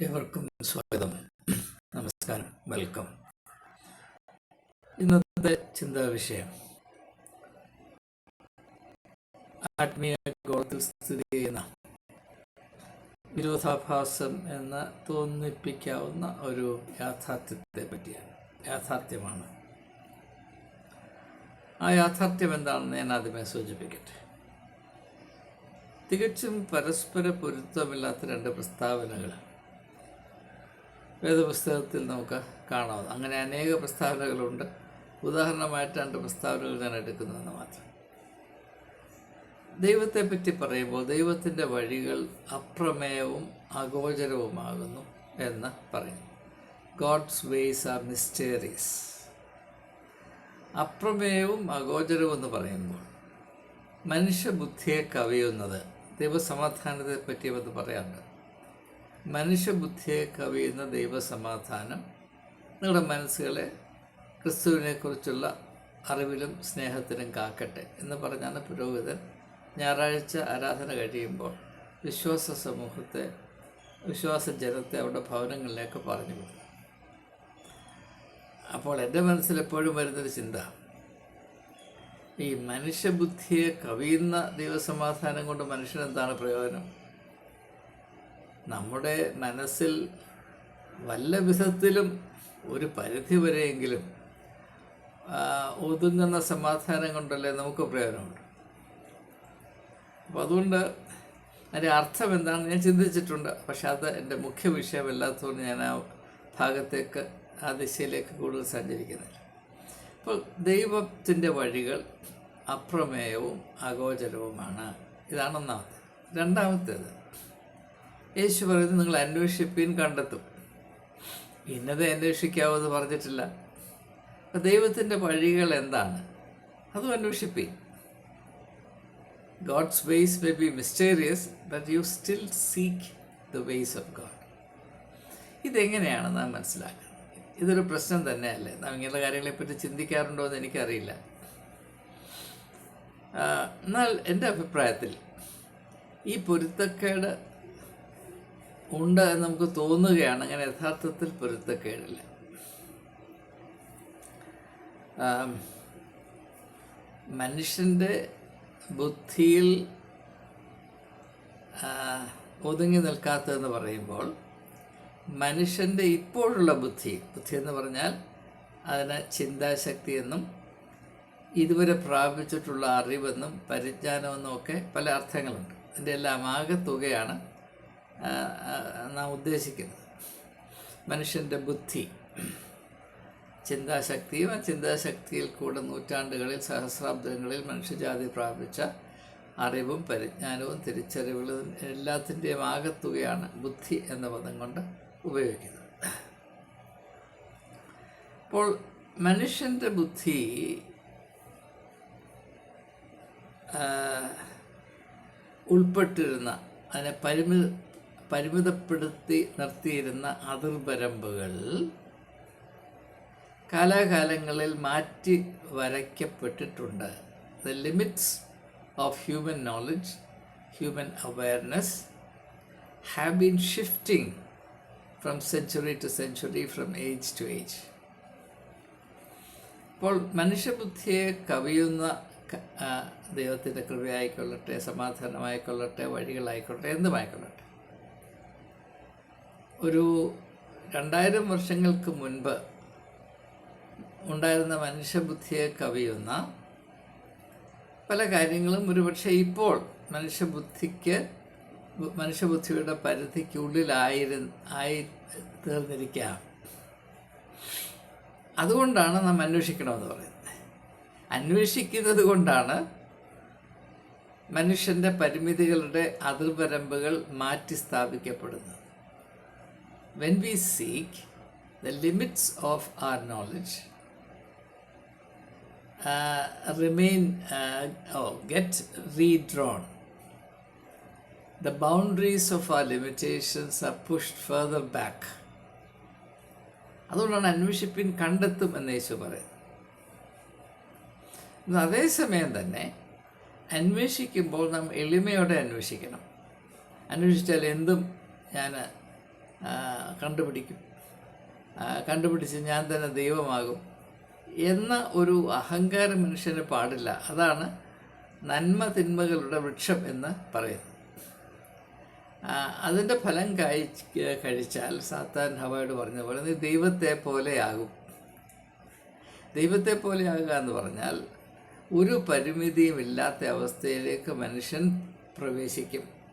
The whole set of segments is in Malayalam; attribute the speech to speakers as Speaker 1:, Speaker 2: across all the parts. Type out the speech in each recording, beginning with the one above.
Speaker 1: ഏവർക്കും സ്വാഗതം. നമസ്കാരം. വെൽക്കം. ഇന്നത്തെ ചിന്താ വിഷയം. ആത്മീയ ഗോളത്തിൽ സ്ഥിതി ചെയ്യുന്ന വിരോധാഭാസം എന്ന് തോന്നിപ്പിക്കാവുന്ന ഒരു യാഥാർത്ഥ്യത്തെ പറ്റിയാണ്. യാഥാർത്ഥ്യമാണ്. ആ യാഥാർത്ഥ്യം എന്താണെന്ന് ഞാൻ ആദ്യമേ സൂചിപ്പിക്കട്ടെ. തികച്ചും പരസ്പര പൊരുത്തമില്ലാത്ത രണ്ട് പ്രസ്താവനകൾ വേദപുസ്തകത്തിൽ നമുക്ക് കാണാം. അങ്ങനെ അനേക പ്രസ്താവനകളുണ്ട്. ഉദാഹരണമായിട്ട് രണ്ട് പ്രസ്താവനകൾ ഞാൻ എടുക്കുന്നതെന്ന് മാത്രം. ദൈവത്തെപ്പറ്റി പറയുമ്പോൾ ദൈവത്തിന്റെ വഴികൾ അപ്രമേയവും അഗോചരവുമാകുന്നു എന്ന് പറയുന്നു. ഗോഡ്സ് വേസ് ആർ മിസ്റ്റേറീസ് അപ്രമേയവും അഗോചരവും എന്ന് പറയുമ്പോൾ മനുഷ്യബുദ്ധിയെ കവിയുന്നത് ദൈവസമാധാനത്തെ അത് പറയാറുണ്ട്. മനുഷ്യബുദ്ധിയെ കവിയുന്ന ദൈവസമാധാനം നിങ്ങളുടെ മനസ്സുകളെ ക്രിസ്തുവിനെക്കുറിച്ചുള്ള അറിവിലും സ്നേഹത്തിലും കാക്കട്ടെ എന്ന് പറഞ്ഞാണ് പുരോഹിതൻ ഞായറാഴ്ച ആരാധന കഴിയുമ്പോൾ വിശ്വാസ സമൂഹത്തെ വിശ്വാസ ജനത്തെ അവരുടെ ഭവനങ്ങളിലേക്ക് പറഞ്ഞു വിടുന്നു അപ്പോൾ എന്റെ മനസ്സിൽ എപ്പോഴും വരുന്നൊരു ചിന്ത ഈ മനുഷ്യബുദ്ധിയെ കവിയുന്ന ദൈവസമാധാനം കൊണ്ട് മനുഷ്യനെന്താണ് പ്രയോജനം? നമ്മുടെ മനസ്സിൽ വല്ല വിധത്തിലും ഒരു പരിധി വരെയെങ്കിലും ഒതുങ്ങുന്ന സമാധാനം കൊണ്ടല്ലേ നമുക്ക് പ്രയോജനമുണ്ട്? അപ്പോൾ അതുകൊണ്ട് അതിന്റെ അർത്ഥം എന്താണെന്ന് ഞാൻ ചിന്തിച്ചിട്ടുണ്ട്. പക്ഷെ അത് എന്റെ മുഖ്യ വിഷയമല്ലാത്തതുകൊണ്ട് ഞാൻ ആ ഭാഗത്തേക്ക് ആ ദിശയിലേക്ക് കൂടുതൽ സഞ്ചരിക്കുന്നില്ല. അപ്പോൾ ദൈവത്തിന്റെ വഴികൾ അപ്രമേയവും അഗോചരവുമാണ്. ഇതാണ് ഒന്നാമത്തെ. രണ്ടാമത്തേത് യേശു പറയുന്നത് നിങ്ങൾ അന്വേഷിപ്പിൻ കണ്ടെത്തും. ഇന്നത് അന്വേഷിക്കാവെന്ന് പറഞ്ഞിട്ടില്ല. അപ്പം ദൈവത്തിന്റെ വഴികൾ എന്താണ്? അതും അന്വേഷിപ്പിൻ God's ways may be mysterious but you still seek the ways of God ഇതെങ്ങനെയാണ് നാം മനസ്സിലാക്കുന്നത്? ഇതൊരു പ്രശ്നം തന്നെയല്ലേ? നാം ഇങ്ങനെയുള്ള കാര്യങ്ങളെപ്പറ്റി ചിന്തിക്കാറുണ്ടോ എന്ന് എനിക്കറിയില്ല. എന്നാൽ എന്റെ അഭിപ്രായത്തിൽ ഈ പൊരുത്തക്കേട് ഉണ്ട് എന്ന് നമുക്ക് തോന്നുകയാണ്. അങ്ങനെ യഥാർത്ഥത്തിൽ പൊരുത്തക്കേടില്ല. മനുഷ്യന്റെ ബുദ്ധിയിൽ ഒതുങ്ങി നിൽക്കാത്തതെന്ന് പറയുമ്പോൾ മനുഷ്യന്റെ ഇപ്പോഴുള്ള ബുദ്ധി ബുദ്ധി എന്ന് പറഞ്ഞാൽ അതിന് ചിന്താശക്തി എന്നും ഇതുവരെ പ്രാപിച്ചിട്ടുള്ള അറിവെന്നും പരിജ്ഞാനമെന്നും ഒക്കെ പല അർത്ഥങ്ങളുണ്ട്. ഇതിന്റെ എല്ലാം ആകെത്തുകയാണ് നാം ഉദ്ദേശിക്കുന്നത്. മനുഷ്യന്റെ ബുദ്ധി ചിന്താശക്തിയും ആ ചിന്താശക്തിയിൽ കൂടെ നൂറ്റാണ്ടുകളിൽ സഹസ്രാബ്ദങ്ങളിൽ മനുഷ്യജാതി പ്രാപിച്ച അറിവും പരിജ്ഞാനവും തിരിച്ചറിവുകളും എല്ലാത്തിന്റെയും ആകത്തുകയാണ് ബുദ്ധി എന്ന പദം കൊണ്ട് ഉപയോഗിക്കുന്നത്. അപ്പോൾ മനുഷ്യന്റെ ബുദ്ധി ഉൾപ്പെട്ടിരുന്ന അതിനെ പരിമി പരിമിതപ്പെടുത്തി നിർത്തിയിരുന്ന അതിർവരമ്പുകൾ കാലാകാലങ്ങളിൽ മാറ്റി വരയ്ക്കപ്പെട്ടിട്ടുണ്ട്. The limits of human knowledge human awareness have been shifting from century to century from age to age അപ്പോൾ മനുഷ്യബുദ്ധിയെ കവിയുന്ന ദൈവത്തിന്റെ കൃപയായിക്കൊള്ളട്ടെ സമാധാനമായിക്കൊള്ളട്ടെ വഴികളായിക്കൊള്ളട്ടെ എന്തുമായിക്കൊള്ളട്ടെ? ഒരു രണ്ടായിരം വർഷങ്ങൾക്ക് മുൻപ് ഉണ്ടായിരുന്ന മനുഷ്യബുദ്ധിയെ കവിയുന്ന പല കാര്യങ്ങളും ഒരുപക്ഷെ ഇപ്പോൾ മനുഷ്യബുദ്ധിക്ക് മനുഷ്യബുദ്ധിയുടെ പരിധിക്കുള്ളിലായിരു ആയി തീർന്നിരിക്കാം അതുകൊണ്ടാണ് നാം അന്വേഷിക്കണമെന്ന് പറയുന്നത്. അന്വേഷിക്കുന്നത് കൊണ്ടാണ് മനുഷ്യന്റെ പരിമിതികളുടെ അതിർവരമ്പുകൾ മാറ്റി സ്ഥാപിക്കപ്പെടുന്നത് when we seek the limits of our knowledge remain or get redrawn the boundaries of our limitations are pushed further back അതുകൊണ്ടാണ് അന്വേഷിപ്പിൻ കണ്ടെത്തും എന്ന് യേശു പറയുന്നത്. അതേസമയം തന്നെ അന്വേഷിക്കുമ്പോൾ നാം എളിമയോടെ അന്വേഷിക്കണം. അന്വേഷിച്ചാൽ എന്തും ഞാൻ കണ്ടുപിടിക്കും. കണ്ടുപിടിച്ച് ഞാൻ തന്നെ ദൈവമാകും എന്ന ഒരു അഹങ്കാര മനുഷ്യന് പാടില്ല. അതാണ് നന്മ തിന്മകളുടെ വൃക്ഷം എന്ന് പറയുന്നത്. അതിന്റെ ഫലം കായി കഴിച്ചാൽ സാത്താൻ ഹവയോട് പറഞ്ഞ പോലെ നീ ദൈവത്തെ പോലെയാകും. ദൈവത്തെ പോലെയാകുക എന്ന് പറഞ്ഞാൽ ഒരു പരിമിതിയും ഇല്ലാത്ത അവസ്ഥയിലേക്ക് മനുഷ്യൻ പ്രവേശിക്കും.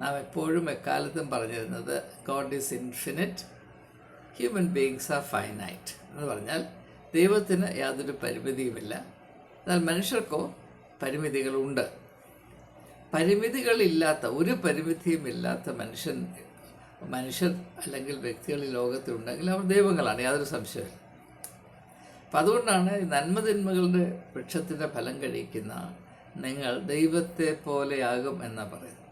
Speaker 1: നാം എപ്പോഴും എക്കാലത്തും പറഞ്ഞിരുന്നത് God is infinite human beings are finite എന്ന് പറഞ്ഞാൽ ദൈവത്തിന് യാതൊരു പരിമിതിയുമില്ല. എന്നാൽ മനുഷ്യർക്കോ പരിമിതികളുണ്ട്. പരിമിതികളില്ലാത്ത ഒരു പരിമിതിയും ഇല്ലാത്ത മനുഷ്യൻ മനുഷ്യർ അല്ലെങ്കിൽ വ്യക്തികൾ ഈ ലോകത്തിലുണ്ടെങ്കിൽ അവർ ദൈവങ്ങളാണ് യാതൊരു സംശയമില്ല അപ്പം അതുകൊണ്ടാണ് നന്മതിന്മകളുടെ വൃക്ഷത്തിന്റെ ഫലം കഴിക്കുന്ന നിങ്ങൾ ദൈവത്തെ പോലെയാകും എന്നാണ് പറയുന്നത്.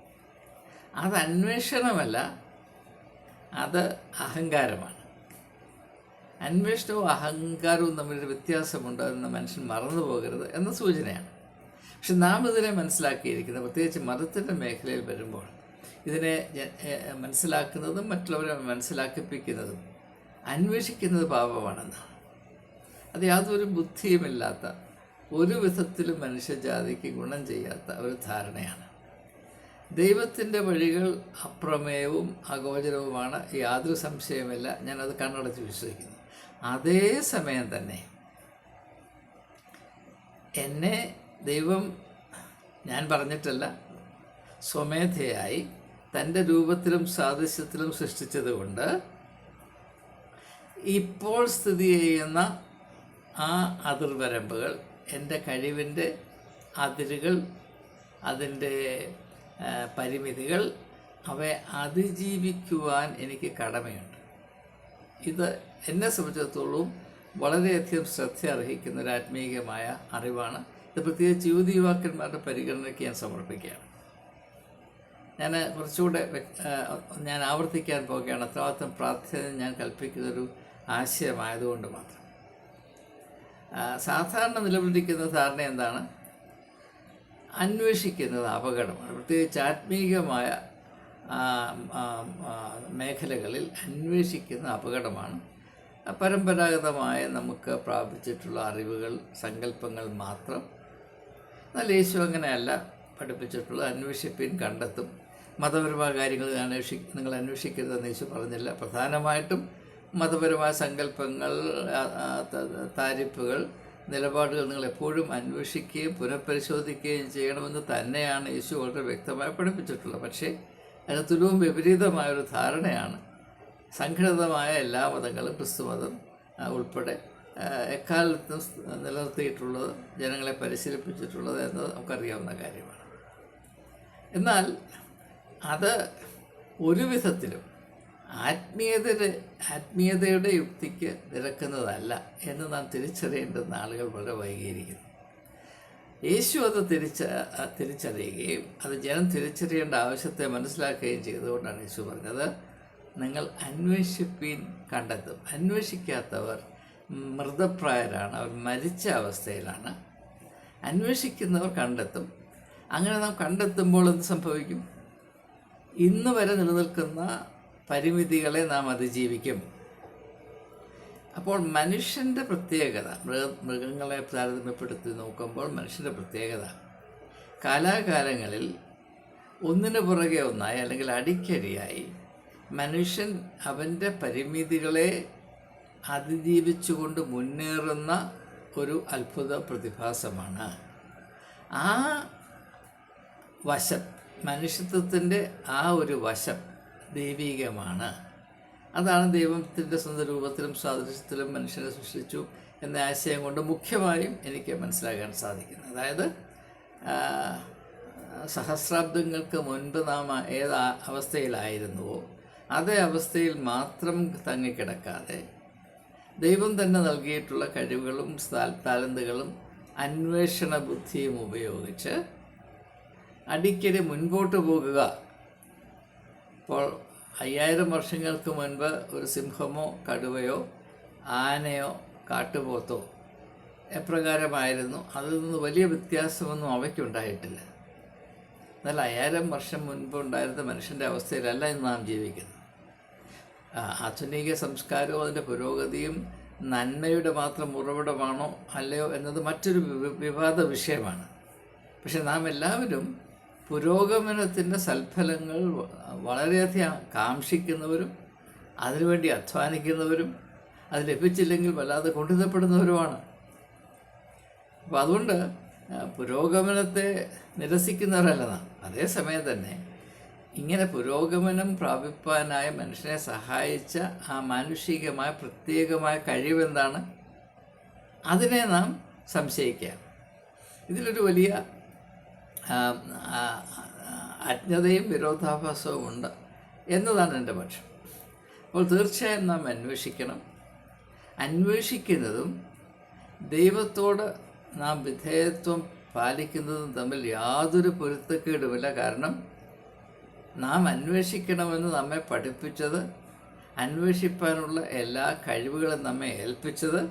Speaker 1: അത് അന്വേഷണമല്ല അത് അഹങ്കാരമാണ്. അന്വേഷണവും അഹങ്കാരവും തമ്മിലൊരു വ്യത്യാസമുണ്ട് എന്ന് മനുഷ്യൻ മറന്നു പോകരുത് എന്ന സൂചനയാണ്. പക്ഷെ നാം ഇതിനെ മനസ്സിലാക്കിയിരിക്കുന്നത് പ്രത്യേകിച്ച് മതത്തിന്റെ മേഖലയിൽ വരുമ്പോൾ ഇതിനെ മനസ്സിലാക്കുന്നതും മറ്റുള്ളവരെ മനസ്സിലാക്കിപ്പിക്കുന്നതും അന്വേഷിക്കുന്നത് പാപമാണെന്നാണ്. അത് യാതൊരു ബുദ്ധിയുമില്ലാത്ത ഒരു വിധത്തിലും മനുഷ്യജാതിക്ക് ഗുണം ചെയ്യാത്ത ഒരു ധാരണയാണ്. ദൈവത്തിന്റെ വഴികൾ അപ്രമേയവും അഗോചരവുമാണ്. യാതൊരു സംശയമില്ല ഞാനത് കണ്ണടച്ച് വിശ്വസിക്കുന്നു. അതേ സമയം തന്നെ എന്നെ ദൈവം ഞാൻ പറഞ്ഞിട്ടല്ല സ്വമേധയായി തന്റെ രൂപത്തിലും സാദൃശ്യത്തിലും സൃഷ്ടിച്ചതുകൊണ്ട് ഇപ്പോൾ സ്ഥിതി ചെയ്യുന്ന ആ അതിർവരമ്പുകൾ എന്റെ കഴിവിന്റെ അതിരുകൾ അതിന്റെ പരിമിതികൾ അവയെ അതിജീവിക്കുവാൻ എനിക്ക് കടമയുണ്ട്. ഇത് എന്നെ സംബന്ധിച്ചിടത്തോളം വളരെയധികം ശ്രദ്ധ അർഹിക്കുന്ന ഒരു ആത്മീയമായ അറിവാണ്. ഇത് പ്രത്യേകിച്ച് യുവതി യുവാക്കന്മാരുടെ പരിഗണനയ്ക്ക് ഞാൻ സമർപ്പിക്കുകയാണ്. ഞാൻ കുറച്ചുകൂടെ ഞാൻ ആവർത്തിക്കാൻ പോകുകയാണ് അത്രമാത്രം പ്രാർത്ഥന ഞാൻ കൽപ്പിക്കുന്നൊരു ആശയമായതുകൊണ്ട് മാത്രം. സാധാരണ നിലവിലിരിക്കുന്ന ധാരണ എന്താണ്? അന്വേഷിക്കുന്നത് അപകടമാണ്. പ്രത്യേകിച്ച് ആത്മീയമായ മേഖലകളിൽ അന്വേഷിക്കുന്ന അപകടമാണ്. പരമ്പരാഗതമായ നമുക്ക് പ്രാപിച്ചിട്ടുള്ള അറിവുകൾ സങ്കല്പങ്ങൾ മാത്രം. എന്നാൽ യേശു അങ്ങനെയല്ല പഠിപ്പിച്ചിട്ടുള്ള അന്വേഷിപ്പിൻ കണ്ടെത്തും. മതപരമായ കാര്യങ്ങൾ അന്വേഷി നിങ്ങൾ അന്വേഷിക്കരുതെന്ന് യേശു പറഞ്ഞില്ല. പ്രധാനമായിട്ടും മതപരമായ സങ്കല്പങ്ങൾ താരിഫുകൾ നിലപാടുകൾ നിങ്ങൾ എപ്പോഴും അന്വേഷിക്കുകയും പുനഃപരിശോധിക്കുകയും ചെയ്യണമെന്ന് തന്നെയാണ് യേശു വളരെ വ്യക്തമായി പഠിപ്പിച്ചിട്ടുള്ളത്. പക്ഷേ അതിന് തുലവും വിപരീതമായൊരു ധാരണയാണ് സംഘടിതമായ എല്ലാ മതങ്ങളും ക്രിസ്തുമതം മതം ഉൾപ്പെടെ എക്കാലത്തും നിലനിർത്തിയിട്ടുള്ളത് ജനങ്ങളെ പരിശീലിപ്പിച്ചിട്ടുള്ളത് എന്നത് നമുക്കറിയാവുന്ന കാര്യമാണ്. എന്നാൽ അത് ഒരു വിധത്തിലും ആത്മീയതയുടെ ആത്മീയതയുടെ യുക്തിക്ക് നിരക്കുന്നതല്ല എന്ന് നാം തിരിച്ചറിയേണ്ടുന്ന ആളുകൾ വളരെ വൈകിയിരിക്കുന്നു. യേശു അത് തിരിച്ച തിരിച്ചറിയുകയും അത് ജനം തിരിച്ചറിയേണ്ട ആവശ്യത്തെ മനസ്സിലാക്കുകയും ചെയ്തുകൊണ്ടാണ് യേശു പറഞ്ഞത് നിങ്ങൾ അന്വേഷിപ്പീൻ കണ്ടെത്തും. അന്വേഷിക്കാത്തവർ മൃതപ്രായരാണ് അവർ മരിച്ച അവസ്ഥയിലാണ്. അന്വേഷിക്കുന്നവർ കണ്ടെത്തും. അങ്ങനെ നാം കണ്ടെത്തുമ്പോൾ എന്ത് സംഭവിക്കും? ഇന്ന് വരെ നിലനിൽക്കുന്ന പരിമിതികളെ നാം അതിജീവിക്കും. അപ്പോൾ മനുഷ്യന്റെ പ്രത്യേകത മൃഗ മൃഗങ്ങളെ താരതമ്യപ്പെടുത്തി നോക്കുമ്പോൾ മനുഷ്യന്റെ പ്രത്യേകത. കാലാകാലങ്ങളിൽ ഒന്നിനു പുറകെ ഒന്നായി അല്ലെങ്കിൽ അടിക്കടിയായി മനുഷ്യൻ അവന്റെ പരിമിതികളെ അതിജീവിച്ചുകൊണ്ട് മുന്നേറുന്ന ഒരു അത്ഭുത പ്രതിഭാസമാണ്. ആ വശം മനുഷ്യത്വത്തിന്റെ ആ ഒരു വശം ദൈവീകമാണ്. അതാണ് ദൈവത്തിന്റെ സ്വന്തം രൂപത്തിലും സാദൃശ്യത്തിലും മനുഷ്യനെ സൃഷ്ടിച്ചു എന്ന ആശയം കൊണ്ട് മുഖ്യമായും എനിക്ക് മനസ്സിലാക്കാൻ സാധിക്കുന്നത്. അതായത് സഹസ്രാബ്ദങ്ങൾക്ക് മുൻപ് നാം ഏത് അവസ്ഥയിലായിരുന്നുവോ അതേ അവസ്ഥയിൽ മാത്രം തങ്ങിക്കിടക്കാതെ ദൈവം തന്നെ നൽകിയിട്ടുള്ള കഴിവുകളും താലന്തുകളും അന്വേഷണ ബുദ്ധിയും ഉപയോഗിച്ച് അടിക്കടി മുൻപോട്ട് പോകുക ഇപ്പോൾ അയ്യായിരം വർഷങ്ങൾക്ക് മുൻപ് ഒരു സിംഹമോ കടുവയോ ആനയോ കാട്ടുപോത്തോ എപ്രകാരമായിരുന്നു? അതിൽ നിന്ന് വലിയ വ്യത്യാസമൊന്നും അവയ്ക്കുണ്ടായിട്ടില്ല എന്നാൽ അയ്യായിരം വർഷം മുൻപ് ഉണ്ടായിരുന്ന മനുഷ്യന്റെ അവസ്ഥയിലല്ല ഇന്ന് നാം ജീവിക്കുന്നത്. ആധുനിക സംസ്കാരവും അതിന്റെ പുരോഗതിയും നന്മയുടെ മാത്രം ഉറവിടമാണോ അല്ലയോ എന്നത് മറ്റൊരു വിവാദ വിഷയമാണ്. പക്ഷെ നാം എല്ലാവരും പുരോഗമനത്തിന്റെ സൽഫലങ്ങൾ വളരെയധികം കാക്ഷിക്കുന്നവരും അതിനുവേണ്ടി അധ്വാനിക്കുന്നവരും അത് ലഭിച്ചില്ലെങ്കിൽ വല്ലാതെ കൊണ്ടുവരപ്പെടുന്നവരുമാണ് അപ്പോൾ അതുകൊണ്ട് പുരോഗമനത്തെ നിരസിക്കുന്നവരല്ല അതേസമയം തന്നെ ഇങ്ങനെ പുരോഗമനം പ്രാപിപ്പാനായ മനുഷ്യനെ സഹായിച്ച ആ മാനുഷികമായ പ്രത്യേകമായ കഴിവെന്താണ്? അതിനെ നാം സംശയിക്കുക ഇതിലൊരു വലിയ അജ്ഞതയും വിരോധാഭാസവും ഉണ്ട് എന്നതാണ് എന്റെ പക്ഷം. അപ്പോൾ തീർച്ചയായും നാം അന്വേഷിക്കണം. അന്വേഷിക്കുന്നതും ദൈവത്തോട് നാം വിധേയത്വം പാലിക്കുന്നതും തമ്മിൽ യാതൊരു പൊരുത്തക്കേടുമില്ല. കാരണം നാം അന്വേഷിക്കണമെന്ന് നമ്മെ പഠിപ്പിച്ചത് അന്വേഷിപ്പാനുള്ള എല്ലാ കഴിവുകളും നമ്മെ ഏൽപ്പിച്ചത്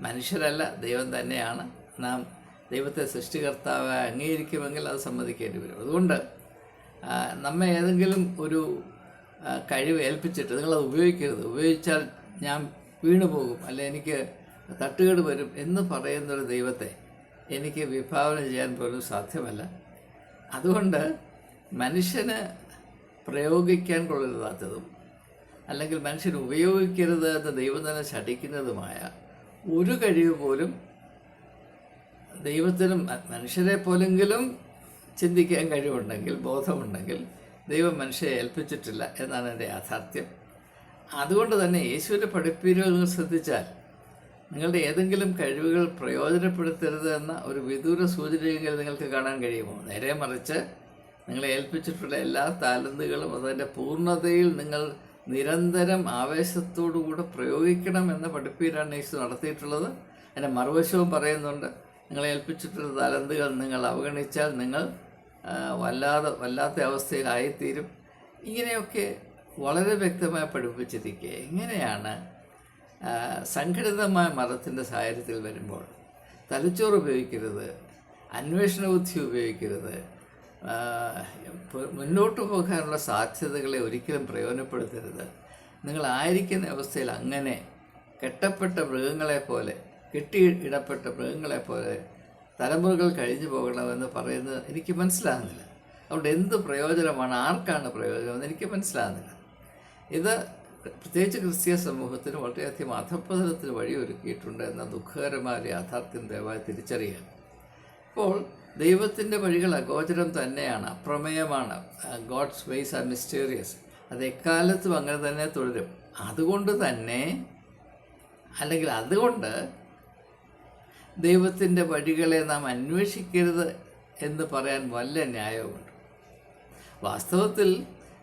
Speaker 1: മനുഷ്യരല്ല ദൈവം തന്നെയാണ്. നാം ദൈവത്തെ സൃഷ്ടികർത്താവ് അംഗീകരിക്കുമെങ്കിൽ അത് സമ്മതിക്കേണ്ടി വരും. അതുകൊണ്ട് നമ്മെ ഏതെങ്കിലും ഒരു കഴിവ് ഏൽപ്പിച്ചിട്ട് നിങ്ങളത് ഉപയോഗിക്കരുത്. ഉപയോഗിച്ചാൽ ഞാൻ വീണു പോകും അല്ലെ എനിക്ക് തട്ടുകേട് വരും എന്ന് പറയുന്നൊരു ദൈവത്തെ എനിക്ക് വിഭാവന ചെയ്യാൻ പോലും സാധ്യമല്ല. അതുകൊണ്ട് മനുഷ്യന് പ്രയോഗിക്കാൻ കൊള്ളരുതാത്തതും അല്ലെങ്കിൽ മനുഷ്യൻ ഉപയോഗിക്കരുത് എന്ന് ദൈവം തന്നെ ഒരു കഴിവ് പോലും ദൈവത്തിനും മനുഷ്യരെ പോലെങ്കിലും ചിന്തിക്കാൻ കഴിവുണ്ടെങ്കിൽ ബോധമുണ്ടെങ്കിൽ ദൈവം മനുഷ്യരെ ഏൽപ്പിച്ചിട്ടില്ല എന്നാണ് എന്റെ യാഥാർത്ഥ്യം. അതുകൊണ്ട് തന്നെ യേശുവിന്റെ പഠിപ്പീരുകൾ നിങ്ങൾ ശ്രദ്ധിച്ചാൽ നിങ്ങളുടെ ഏതെങ്കിലും കഴിവുകൾ പ്രയോജനപ്പെടുത്തരുത് എന്ന ഒരു വിദൂര സൂചനയെങ്കിലും നിങ്ങൾക്ക് കാണാൻ കഴിയുമോ? നേരെ മറിച്ച് നിങ്ങളെ ഏൽപ്പിച്ചിട്ടുള്ള എല്ലാ താലന്തുകളും അതിന്റെ പൂർണതയിൽ നിങ്ങൾ നിരന്തരം ആവേശത്തോടുകൂടെ പ്രയോഗിക്കണം എന്ന പഠിപ്പീരാണ് യേശു നടത്തിയിട്ടുള്ളത്. അതിന്റെ മറുവശവും പറയുന്നുണ്ട് നിങ്ങളെ ഏൽപ്പിച്ചിട്ടുള്ള താലന്തുകൾ നിങ്ങൾ അവഗണിച്ചാൽ നിങ്ങൾ വല്ലാതെ വല്ലാത്ത അവസ്ഥയിലായിത്തീരും. ഇങ്ങനെയൊക്കെ വളരെ വ്യക്തമായി പഠിപ്പിച്ചിരിക്കുക എങ്ങനെയാണ് ആ, സംഘടിതമായ മതത്തിന്റെ സാഹചര്യത്തിൽ വരുമ്പോൾ തലച്ചോറ് ഉപയോഗിക്കരുത് അന്വേഷണ ബുദ്ധി ഉപയോഗിക്കരുത് മുന്നോട്ട് പോകാനുള്ള സാധ്യതകളെ ഒരിക്കലും പ്രയോജനപ്പെടുത്തരുത്. നിങ്ങളായിരിക്കുന്ന അവസ്ഥയിൽ അങ്ങനെ കെട്ടപ്പെട്ട മൃഗങ്ങളെ പോലെ കെട്ടി ഇടപ്പെട്ട മൃഗങ്ങളെ പോലെ തലമുറകൾ കഴിഞ്ഞു പോകണമെന്ന് പറയുന്നത് എനിക്ക് മനസ്സിലാകുന്നില്ല. അതുകൊണ്ട് എന്ത് പ്രയോജനമാണ് ആർക്കാണ് പ്രയോജനമെന്ന് എനിക്ക് മനസ്സിലാകുന്നില്ല. ഇത് പ്രത്യേകിച്ച് ക്രിസ്തീയ സമൂഹത്തിന് വളരെയധികം അധപ്പതനത്തിന് വഴിയൊരുക്കിയിട്ടുണ്ട് എന്ന ദുഃഖകരമായ യാഥാർത്ഥ്യം ദയവായി തിരിച്ചറിയുക അപ്പോൾ ദൈവത്തിന്റെ വഴികൾ അഗോചരം തന്നെയാണ് അപ്രമേയമാണ്. God's ways are mysterious. അത് എക്കാലത്തും അങ്ങനെ തന്നെ തുടരും. അതുകൊണ്ട് തന്നെ അല്ലെങ്കിൽ അതുകൊണ്ട് ദൈവത്തിന്റെ വഴികളെ നാം അന്വേഷിക്കരുത് എന്ന് പറയാൻ വല്ല ന്യായവുമുണ്ട്. വാസ്തവത്തിൽ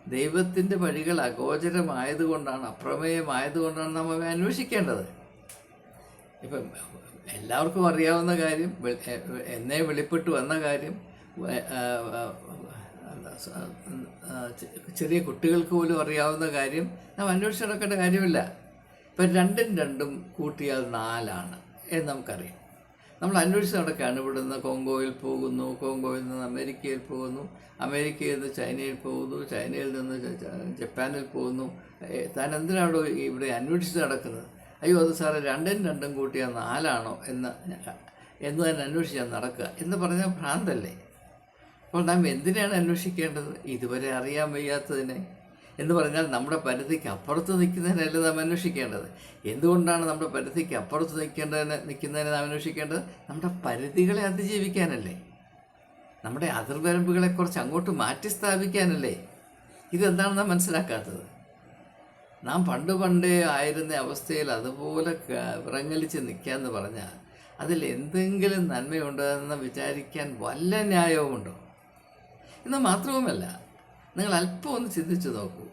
Speaker 1: ദൈവത്തിന്റെ വഴികൾ അഗോചരമായതുകൊണ്ടാണ് അപ്രമേയമായതുകൊണ്ടാണ് നാം അവ അന്വേഷിക്കേണ്ടത്. ഇപ്പം എല്ലാവർക്കും അറിയാവുന്ന കാര്യം എന്നെ വെളിപ്പെട്ട് വന്ന കാര്യം ചെറിയ കുട്ടികൾക്ക് പോലും അറിയാവുന്ന കാര്യം നാം അന്വേഷിച്ച് നടക്കേണ്ട കാര്യമില്ല. ഇപ്പം രണ്ടും രണ്ടും കൂട്ടിയാൽ നാലാണ് എന്ന് നമുക്കറിയാം. നമ്മൾ അന്വേഷിച്ച് നടക്കുകയാണ് ഇവിടുന്ന് കോങ്കോയിൽ പോകുന്നു കോങ്കോയിൽ നിന്ന് അമേരിക്കയിൽ പോകുന്നു അമേരിക്കയിൽ നിന്ന് ചൈനയിൽ പോകുന്നു ചൈനയിൽ നിന്ന് ജപ്പാനിൽ പോകുന്നു. താൻ എന്തിനാണോ ഇവിടെ അന്വേഷിച്ച് നടക്കുന്നത്? അയ്യോ അത് സാറേ രണ്ടും രണ്ടും കൂട്ടിയാൽ നാലാണോ എന്ന് എന്ന് തന്നെ അന്വേഷിച്ചാൽ നടക്കുക എന്ന് പറഞ്ഞാൽ ഭ്രാന്തല്ലേ? അപ്പോൾ നാം എന്തിനാണ് അന്വേഷിക്കേണ്ടത്? ഇതുവരെ അറിയാൻ വയ്യാത്തതിനെ. എന്ന് പറഞ്ഞാൽ നമ്മുടെ പരിധിക്ക് അപ്പുറത്ത് നിൽക്കുന്നതിനല്ല നാം അന്വേഷിക്കേണ്ടത്? എന്തുകൊണ്ടാണ് നമ്മുടെ പരിധിക്ക് അപ്പുറത്ത് നിൽക്കേണ്ടതിന് നിൽക്കുന്നതിനെ നാം അന്വേഷിക്കേണ്ടത്? നമ്മുടെ പരിധികളെ അതിജീവിക്കാനല്ലേ? നമ്മുടെ അതിർവരമ്പുകളെക്കുറിച്ച് അങ്ങോട്ട് മാറ്റി സ്ഥാപിക്കാനല്ലേ? ഇതെന്താണ് നാം മനസ്സിലാക്കാത്തത്? നാം പണ്ട് പണ്ടേ ആയിരുന്ന അവസ്ഥയിൽ അതുപോലെ വിറങ്ങലിച്ച് വിറങ്ങലിച്ച് നിൽക്കാന്ന് പറഞ്ഞാൽ അതിൽ എന്തെങ്കിലും നന്മയുണ്ടെന്ന് വിചാരിക്കാൻ വല്ല ന്യായവുമുണ്ടോ? എന്ന് മാത്രവുമല്ല നിങ്ങൾ അല്പം ഒന്ന് ചിന്തിച്ചു നോക്കൂ.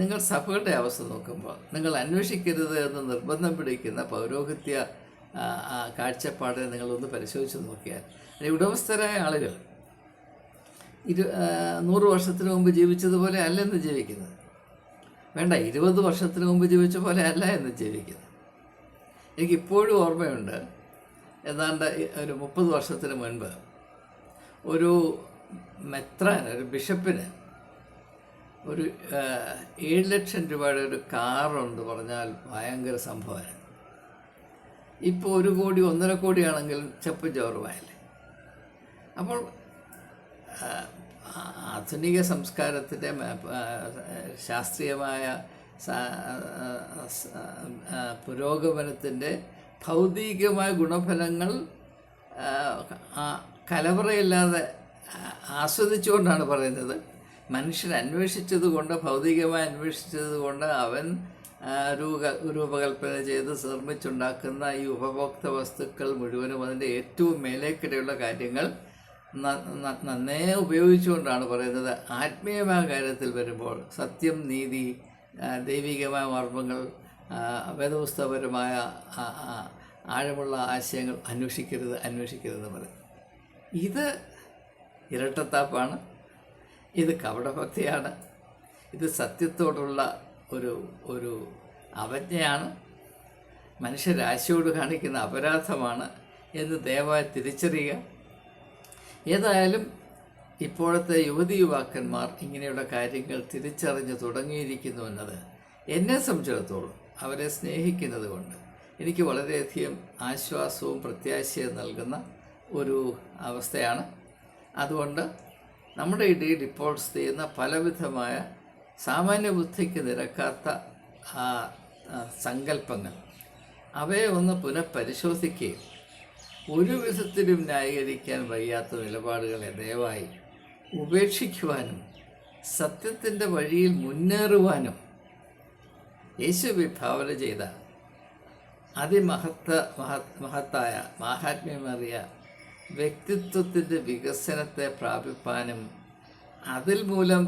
Speaker 1: നിങ്ങൾ സഭയുടെ അവസ്ഥ നോക്കുമ്പോൾ നിങ്ങൾ അന്വേഷിക്കരുത് എന്ന് നിർബന്ധം പിടിക്കുന്ന പൗരോഹിത്യ കാഴ്ചപ്പാടിനെ നിങ്ങളൊന്ന് പരിശോധിച്ച് നോക്കിയാൽ. അതിന് ഉടമസ്ഥരായ ആളുകൾ ഇരു നൂറ് വർഷത്തിന് മുമ്പ് ജീവിച്ചതുപോലെ അല്ല എന്ന് ജീവിക്കുന്നത്. വേണ്ട ഇരുപത് വർഷത്തിന് മുമ്പ് ജീവിച്ച പോലെ അല്ല എന്ന് ജീവിക്കുന്നത്. എനിക്കിപ്പോഴും ഓർമ്മയുണ്ട്. ഏതാണ്ട് ഒരു മുപ്പത് വർഷത്തിന് മുൻപ് ഒരു മെത്രാൻ ഒരു ബിഷപ്പിന് ഒരു ഏഴ് ലക്ഷം രൂപയുടെ ഒരു കാറുണ്ട് പറഞ്ഞാൽ ഭയങ്കര സംഭവമാണ് ഇപ്പോൾ ഒരു കോടി ഒന്നര കോടിയാണെങ്കിൽ ചെപ്പ് ചോറുമായല്ലേ? അപ്പോൾ ആധുനിക സംസ്കാരത്തിന്റെ ശാസ്ത്രീയമായ പുരോഗമനത്തിന്റെ ഭൗതികമായ ഗുണഫലങ്ങൾ കലവറയില്ലാതെ ആസ്വദിച്ചുകൊണ്ടാണ് പറയുന്നത്. മനുഷ്യൻ അന്വേഷിച്ചത് കൊണ്ട് ഭൗതികമായി അന്വേഷിച്ചത് കൊണ്ട് അവൻ രൂപ രൂപകൽപ്പന ചെയ്ത് നിർമ്മിച്ചുണ്ടാക്കുന്ന ഈ ഉപഭോക്ത വസ്തുക്കൾ മുഴുവനും അതിന്റെ ഏറ്റവും മേലേക്കിടെയുള്ള കാര്യങ്ങൾ നന്നേ ഉപയോഗിച്ചുകൊണ്ടാണ് പറയുന്നത്. ആത്മീയമായ കാര്യത്തിൽ വരുമ്പോൾ സത്യം നീതി ദൈവികമായ മർമ്മങ്ങൾ വേദപുസ്തകപരമായ ആഴമുള്ള ആശയങ്ങൾ അന്വേഷിക്കരുത് അന്വേഷിക്കരുതെന്ന് പറയും. ഇത് ഇരട്ടത്താപ്പാണ്. ഇത് കപടഭക്തിയാണ്. ഇത് സത്യത്തോടുള്ള ഒരു ഒരു അവജ്ഞയാണ്. മനുഷ്യരാശിയോട് കാണിക്കുന്ന അപരാധമാണ് എന്ന് ദയവായി തിരിച്ചറിയുക. ഏതായാലും ഇപ്പോഴത്തെ യുവതി യുവാക്കന്മാർ ഇങ്ങനെയുള്ള കാര്യങ്ങൾ തിരിച്ചറിഞ്ഞ് തുടങ്ങിയിരിക്കുന്നു എന്നത് എന്നെ സംബന്ധിച്ചിടത്തോളം അവരെ സ്നേഹിക്കുന്നത് കൊണ്ട് എനിക്ക് വളരെയധികം ആശ്വാസവും പ്രത്യാശയും നൽകുന്ന ഒരു അവസ്ഥയാണ്. അതുകൊണ്ട് നമ്മുടെ ഇടയിൽ ഇപ്പോൾ ചെയ്യുന്ന പലവിധമായ സാമാന്യ ബുദ്ധിക്ക് നിരക്കാത്ത ആ, സങ്കല്പങ്ങൾ. അവയെ ഒന്ന് പുനഃപരിശോധിക്കുകയും ഒരു വിധത്തിലും ന്യായീകരിക്കാൻ വയ്യാത്ത നിലപാടുകളെ ദയവായി ഉപേക്ഷിക്കുവാനും സത്യത്തിന്റെ വഴിയിൽ മുന്നേറുവാനും യേശു വിഭാവന ചെയ്ത അതിമഹത്ത മഹത് മഹത്തായ മാഹാത്മ്യമേറിയ വ്യക്തിത്വത്തിന്റെ വികസനത്തെ പ്രാപിപ്പാനും അതിൽ മൂലം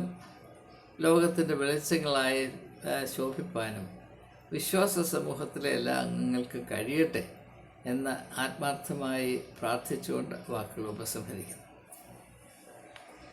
Speaker 1: ലോകത്തിന്റെ വെളിച്ചങ്ങളായി ശോഭിപ്പാനും വിശ്വാസ സമൂഹത്തിലെ എല്ലാ അംഗങ്ങൾക്കും കഴിയട്ടെ എന്ന് ആത്മാർത്ഥമായി പ്രാർത്ഥിച്ചുകൊണ്ട് വാക്കുകൾ ഉപസംഹരിക്കുന്നു.